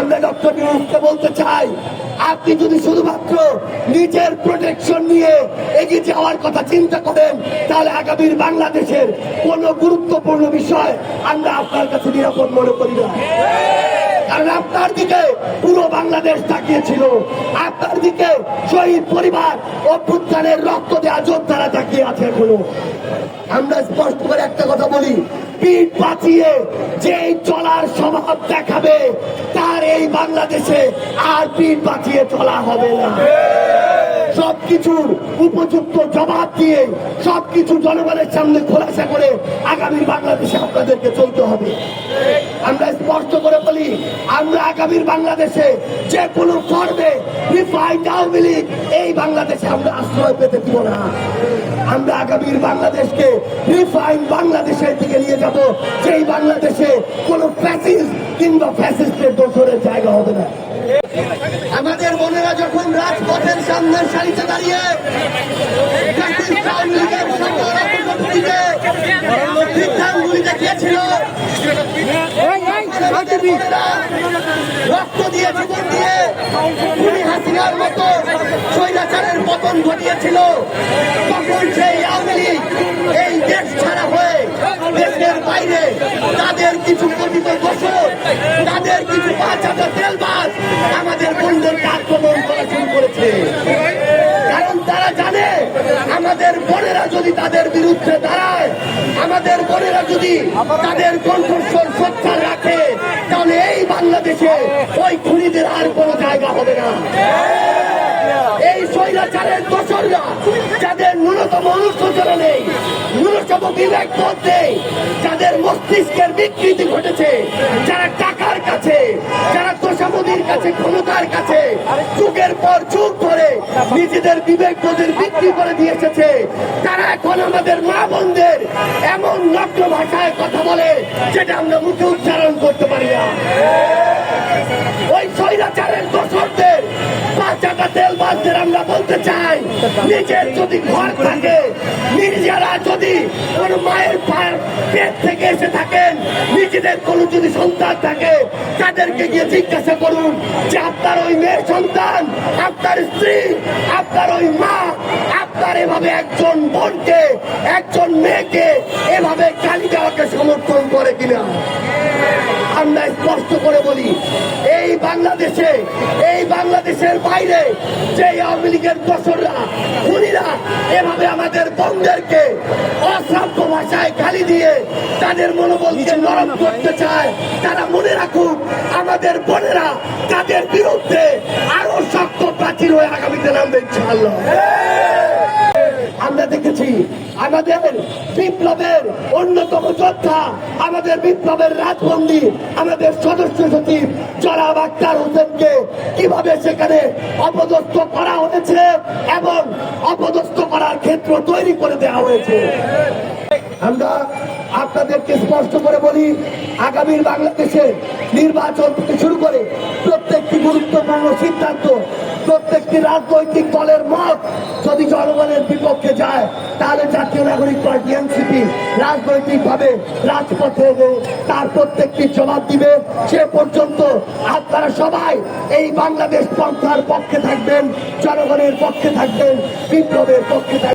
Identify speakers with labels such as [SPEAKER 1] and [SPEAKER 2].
[SPEAKER 1] আমরা ডক্টর ইউনুসকে বলতে চাই, আপনি যদি শুধুমাত্র নিজের প্রোটেকশন নিয়ে এগিয়ে যাওয়ার কথা চিন্তা করেন, তাহলে আগামীর বাংলাদেশের কোন গুরুত্বপূর্ণ বিষয় আমরা আপনার কাছে নিরাপদ মনে করি না। আপনার দিকে পুরো বাংলাদেশ তাকিয়েছিল। আপনার দিকে শহীদ পরিবার অভ্যুত্থানের রক্ত দেওয়া যোদ্ধারা তাকিয়ে আছে এখনও। আমরা স্পষ্ট করে একটা কথা বলি, পিঠ পাচিয়ে যে চলার স্বভাব দেখাবে, তার এই বাংলাদেশে আর পিঠ পাচিয়ে চলা হবে না। সবকিছুর উপযুক্ত জবাব দিয়ে সবকিছু জনগণের সামনে খোলাসা করে আগামী বাংলাদেশে আপনাদেরকে চলতে হবে। আমরা স্পষ্ট করে আমরা আগামীর বাংলাদেশে যে কোনো ফর্মে এই বাংলাদেশে আমরা আশ্রয় পেতে দিব না। আমরা আগামীর বাংলাদেশকে রিফাইন বাংলাদেশের দিকে নিয়ে যাব, যেই বাংলাদেশে কোনো ফ্যাসিস্ট কিংবা ফ্যাসিস্টের দোষরের জায়গা হবে না। আমাদের বোনেরা যখন রাজপথের সামনের সারিতে দাঁড়িয়ে রক্ত দিয়ে জীবন দিয়ে খুনি হাসিনার মতো স্বৈরাচারের পতন ঘটিয়েছিল। তখন সেই আওয়ামী এই দেশ ছাড়া হয়ে দেশের বাইরে তাদের আমাদের বোনেরা যদি তাদের বিরুদ্ধে দাঁড়ায়, আমাদের বোনেরা যদি তাদের কণ্ঠস্বর সোচ্চার রাখে, তাহলে এই বাংলাদেশে ওই খুনিদের আর কোনো জায়গা হবে না। এই স্বৈরাচারের দোসররা, যাদের ন্যূনতম অনুশোচনা নেই, ন্যূনতম বিবেক বোধ নেই, যাদের মস্তিষ্কের বিকৃতি ঘটেছে, যারা টাকার কাছে, যারা তোষামদির কাছে কাছে যুগের পর যুগ ধরে নিজেদের বিবেক বোধের বিক্রি করে দিয়ে এসেছে। তারা এখন আমাদের মা বোনদের এমন নগ্ন ভাষায় কথা বলে, যেটা আমরা মুখে উচ্চারণ করতে পারি না। ওই স্বৈরাচারের দোষরদের পাঁচাটা তেল বাসদের আমরা বলতে চাই, নিজের যদি ঘর থাকে নিজেরা যদি কোন মায়ের পেট থেকে এসে থাকেন নিজেদের কোন যদি সন্তান থাকে, তাদেরকে গিয়ে জিজ্ঞাসা করুন যে আপনার ওই মেয়ের সন্তান, আপনার স্ত্রী, আপনার ওই মা, আপনার এভাবে একজন বোনকে, একজন মেয়েকে এভাবে কালি দেওয়াকে সমর্থন করে কিনা? আমরা স্পষ্ট করে বলি, এই বাংলাদেশে, এই বাংলাদেশের বাইরে যে আওয়ামী লীগের দোসররা, খুনিরা এভাবে আমাদের বন্ধেরকে ভাষায় গালি দিয়ে তাদের মনোবলকে নরম করতে চায় তারা মনে রাখুক আমাদের বোনেরা তাদের বিরুদ্ধে আরও শক্ত প্রাচীর হয়ে আগামীতে নামবে ইনশাআল্লাহ। আমরা দেখেছি আমাদের বিপ্লবের অন্যতম যোদ্ধা আমাদের বিপ্লবের রাজবন্দী আমাদের সদস্য সচিব জনাব আক্তার হোসেনকে কীভাবে সেখানে অপদস্থ করা হয়েছে এবং অপদস্থ করার ক্ষেত্র তৈরি করে দেওয়া হয়েছে। আমরা আপনাদেরকে স্পষ্ট করে বলি, আগামীর বাংলাদেশে নির্বাচন থেকে শুরু করে প্রত্যেকটি গুরুত্বপূর্ণ সিদ্ধান্ত, প্রত্যেকটি রাজনৈতিক দলের মত যদি জনগণের বিপক্ষে যায়, তাহলে জাতীয় নাগরিক পার্টি, এনসিপি রাজনৈতিক ভাবে রাজপথে তার প্রত্যেকটি জবাব দিবে। সে পর্যন্ত আপনারা সবাই এই বাংলাদেশ পন্থার পক্ষে থাকবেন, জনগণের পক্ষে থাকবেন, বিপ্লবের পক্ষে থাকবেন।